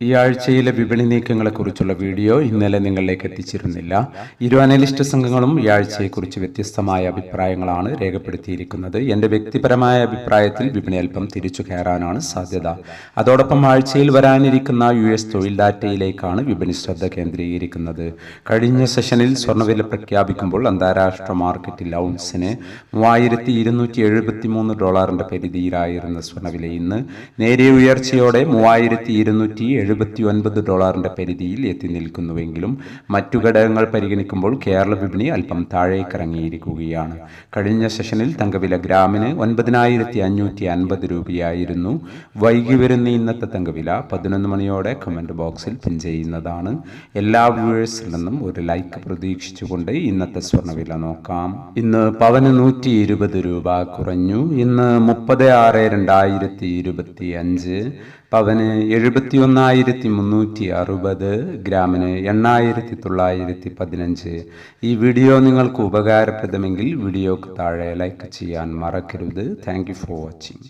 ഈ ആഴ്ചയിലെ വിപണി നീക്കങ്ങളെക്കുറിച്ചുള്ള വീഡിയോ ഇന്നലെ നിങ്ങളിലേക്ക് എത്തിച്ചിരുന്നില്ല. ഇരു അനലിസ്റ്റ് സംഘങ്ങളും ഈ ആഴ്ചയെക്കുറിച്ച് വ്യത്യസ്തമായ അഭിപ്രായങ്ങളാണ് രേഖപ്പെടുത്തിയിരിക്കുന്നത്. എന്റെ വ്യക്തിപരമായ അഭിപ്രായത്തിൽ വിപണി അല്പം തിരിച്ചു കയറാനാണ് സാധ്യത. അതോടൊപ്പം ആഴ്ചയിൽ വരാനിരിക്കുന്ന യു എസ് തൊഴിൽ ഡാറ്റയിലേക്കാണ് വിപണി ശ്രദ്ധ കേന്ദ്രീകരിക്കുന്നത്. കഴിഞ്ഞ സെഷനിൽ സ്വർണവില പ്രഖ്യാപിക്കുമ്പോൾ അന്താരാഷ്ട്ര മാർക്കറ്റിൽ ഔൺസിന് മൂവായിരത്തി ഇരുന്നൂറ്റി എഴുപത്തി മൂന്ന് ഡോളറിന്റെ പരിധിയിലായിരുന്ന സ്വർണവില ഇന്ന് നേരിയ ഉയർച്ചയോടെ മൂവായിരത്തി ഇരുന്നൂറ്റി എഴുപത്തി ഒൻപത് ഡോളറിന്റെ പരിധിയിൽ എത്തി നിൽക്കുന്നുവെങ്കിലും മറ്റു ഘടകങ്ങൾ പരിഗണിക്കുമ്പോൾ കേരള വിപണി അല്പം താഴേക്കിറങ്ങിയിരിക്കുകയാണ്. കഴിഞ്ഞ സെഷനിൽ തങ്കവില ഗ്രാമിന് ഒൻപതിനായിരത്തി അഞ്ഞൂറ്റി അൻപത് രൂപയായിരുന്നു. വൈകി വരുന്ന ഇന്നത്തെ തങ്കവില പതിനൊന്ന് മണിയോടെ കമന്റ് ബോക്സിൽ പിൻ ചെയ്യുന്നതാണ്. എല്ലാ വ്യൂവേഴ്സിൽ നിന്നും ഒരു ലൈക്ക് പ്രതീക്ഷിച്ചുകൊണ്ട് ഇന്നത്തെ സ്വർണവില നോക്കാം. ഇന്ന് പവന് നൂറ്റി ഇരുപത് രൂപ കുറഞ്ഞു. ഇന്ന് മുപ്പത് ആറ് രണ്ടായിരത്തി ഇരുപത്തി അഞ്ച് പവന് എഴുപത്തി ഒന്നായിരത്തി മുന്നൂറ്റി അറുപത് ഗ്രാമിന് എണ്ണായിരത്തി തൊള്ളായിരത്തി പതിനഞ്ച് ഈ വീഡിയോ നിങ്ങൾക്ക് ഉപകാരപ്രദമെങ്കിൽ വീഡിയോക്ക് താഴെ ലൈക്ക് ചെയ്യാൻ മറക്കരുത്. Thank for watching